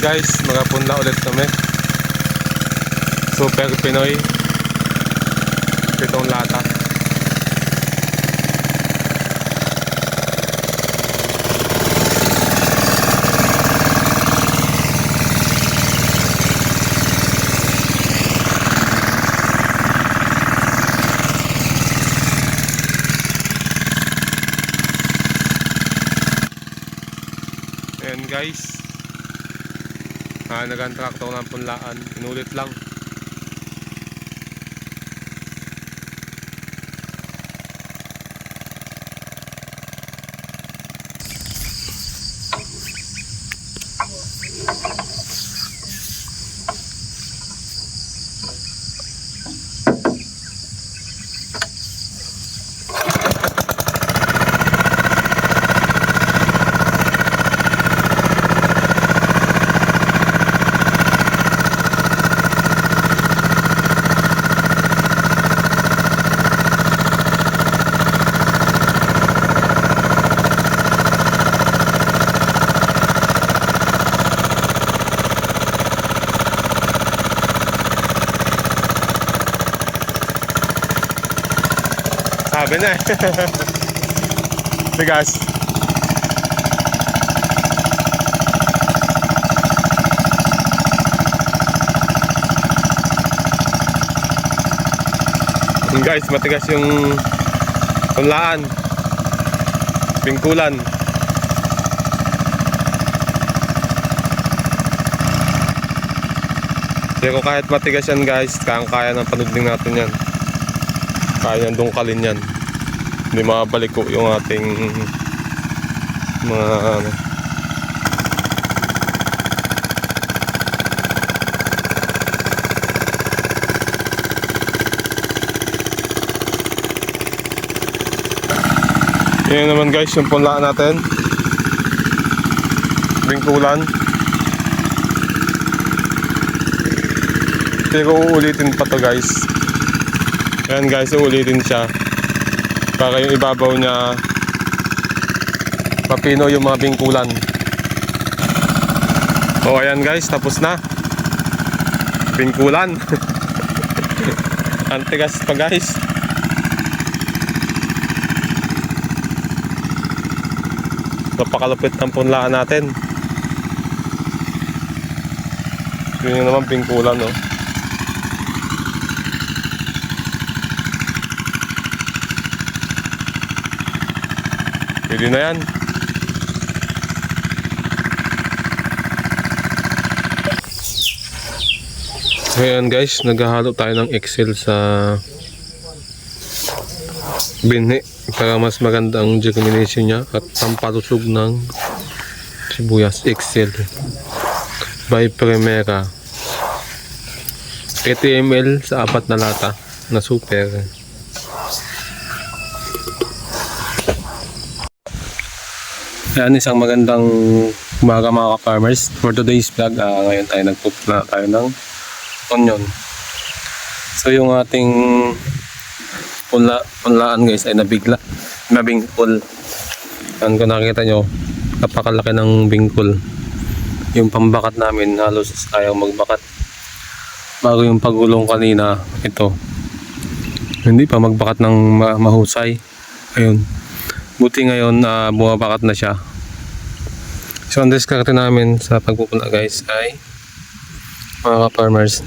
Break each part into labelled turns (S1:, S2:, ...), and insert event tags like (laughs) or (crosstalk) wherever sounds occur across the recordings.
S1: guys, mga punla ulit kami. Super Pinoy. Pitong lata. Ayan guys. Ah, nag-contract ako ng punlaan. Inulit lang. Sabi na eh. Tigas. Yun guys, matigas yung punlaan. Bingkulan. Pero kahit matigas yan guys, kayang-kaya ng panudling natin yan. Kaya niyang dungkalin yan. Hindi makabalik ko yung ating mga ano. Yan naman guys yung punlaan natin. Bingkulan. Pero uulitin pa to guys. Ayan guys, uulitin siya. Para yung ibabaw niya mapino yung mga bingkulan. O ayan guys, tapos na. Bingkulan. (laughs) Antigas pa guys. Napakalupit ng punlaan natin. Yun yung naman bingkulan no. Pwede na yan. Ayan guys, naghahalo tayo ng Excel sa binhi para mas maganda ang germination niya at pampalusog ng sibuyas. Excel. By Primera. 80 ml sa apat na lata na super Ayan, isang magandang umaga mga ka-farmers. For today's vlog, ah, ngayon tayo nagpupla tayo ng onion. So yung ating punla, punlaan guys ay nabigla. Nabingkol. Yan kung nakikita nyo, napakalaki ng bingkol. Yung pambakat namin halos ayaw magbakat. Bago yung pagulong kanina, ito. Hindi pa magbakat ng ma- mahusay. Ayun. Buti ngayon na bumabakat na siya. So ang diskarte namin sa pagpupula guys ay mga ka-farmers.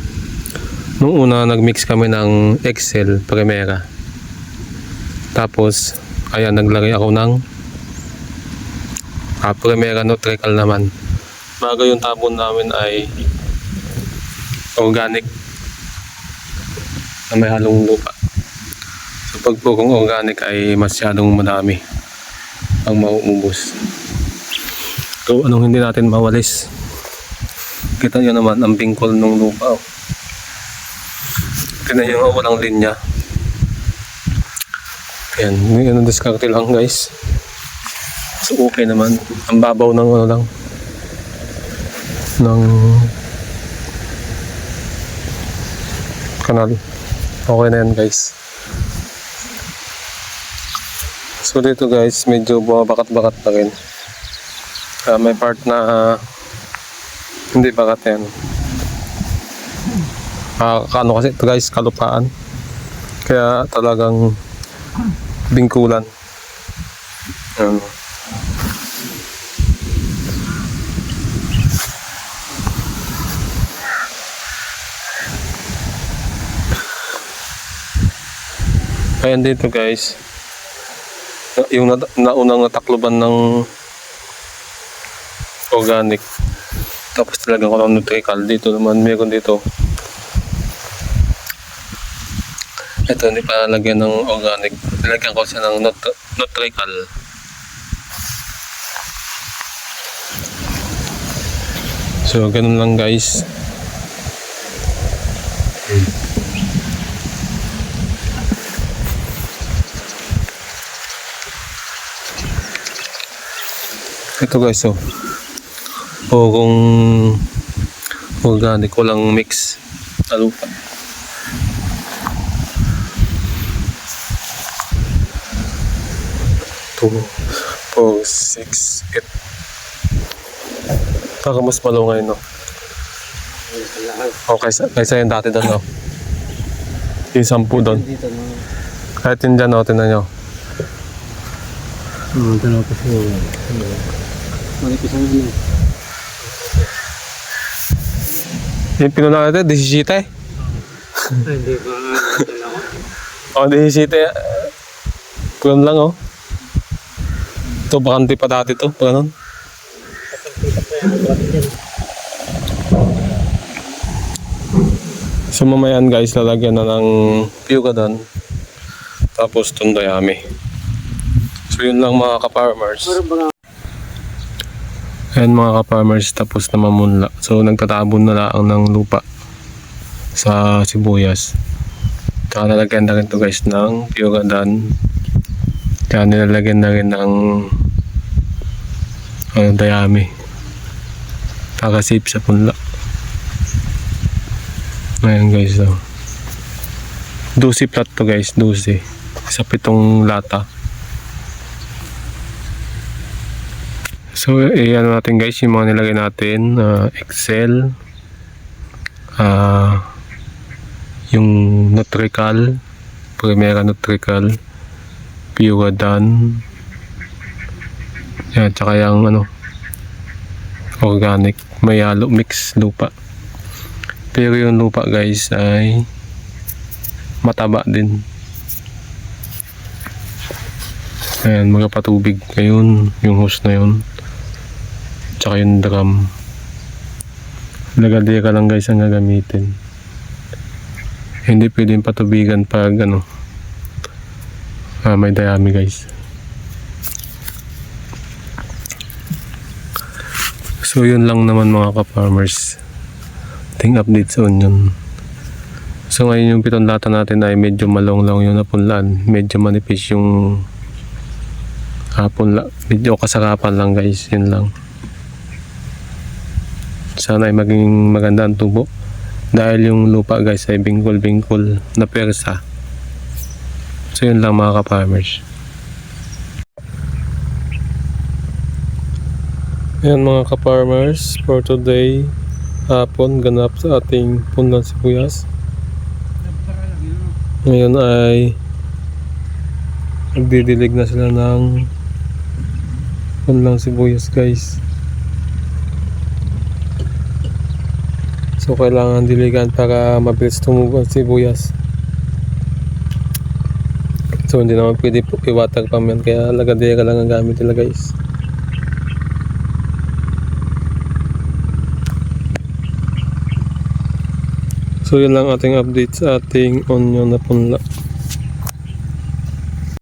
S1: Nung una nagmix kami ng Excel Primera. Tapos ayan naglagay ako ng ah, Primera Nutrical naman. Bago yung tapon namin ay organic na may halong lupa. So pag purong organic ay masyadong madami ang mauubos. So anong hindi natin mawalis? Kita nyo naman ang bingkol ng lupa. Oh. Tignan nyo walang linya. Ayan, yun ang diskarte lang guys. So okay naman. Ang babaw ng ano lang. Ng kanal. Okay na yan guys. So dito guys, medyo bumabakat-bakat na rin. Ah, may part na Hindi bakat yan. Ah, ano kasi ito guys, kalupaan. Kaya talagang bingkulan. Ano. Ayan dito guys. Yung na, naunang natakloban ng organic. Tapos talagang ko nutrical. Dito naman meron dito. Ito hindi pa nalagyan ng organic. Nilagyan ko siya ng nut nutrical. So ganun lang guys. Ito guys oh. O kung organic walang mix na lupa. Two, four, six, eight. Baka mas malungay no. O kaysa, kaysa yung dati doon no. Yung sampu doon. Kahit yun dyan no, tinan nyo.
S2: Oo, dalawa pa siguro. Manipis ang ano.
S1: Yung pinuna natin, 17 eh.
S2: Hindi ba? Dalawa.
S1: O, 17 eh. Pulam lang oh. Ito, bakante pa dati to. Pa ganun. So mamayan guys, lalagyan na ng Pyugadan. Tapos Tundayami. So yun lang mga ka-farmers. Ayan mga ka-farmers, tapos na mamunla. So nagtatabon na lang ng lupa sa sibuyas. Tsaka nalagyan na rin to guys ng Pyugadan. Tsaka nilalagyan na rin ng ano, dayami. Kakasip sa punla. Ayan guys, oh. 12 plat to guys, 12. Sa pitong lata. So, eh, ano natin guys, yung mga nilagay natin, ah, Excel, ah, yung Nutrical, Primera Nutrical, Puredan, yan, tsaka yung ano, organic, may halo mix lupa. Pero yung lupa guys ay mataba din. Ayan, mga patubig ngayon, yung hose na yun. Tsaka yung drum. Lagadira lang guys ang gagamitin. Hindi pwedeng patubigan pag ano, ah, may dayami guys. So yun lang naman mga ka-farmers. Ting update sa onion. So ngayon yung pitong lata natin ay medyo malong-long yung napunlaan. Medyo manipis yung hapon la. Medyo kasarapan lang guys. Yun lang. Sana ay maging maganda ang tubo. Dahil yung lupa guys ay bingkol-bingkol na persa. So yun lang mga ka-farmers. Ayan mga ka-farmers, for today, hapon, ganap sa ating punlang sibuyas. Ngayon ay nagdidilig na sila ng punlang sibuyas guys. So kailangan diligan para mabilis tumubo ang sibuyas. So hindi naman pwede iwater pa yan kaya lagadera lang ang gamit nila guys. So yun lang ating update sa ating onion na punla.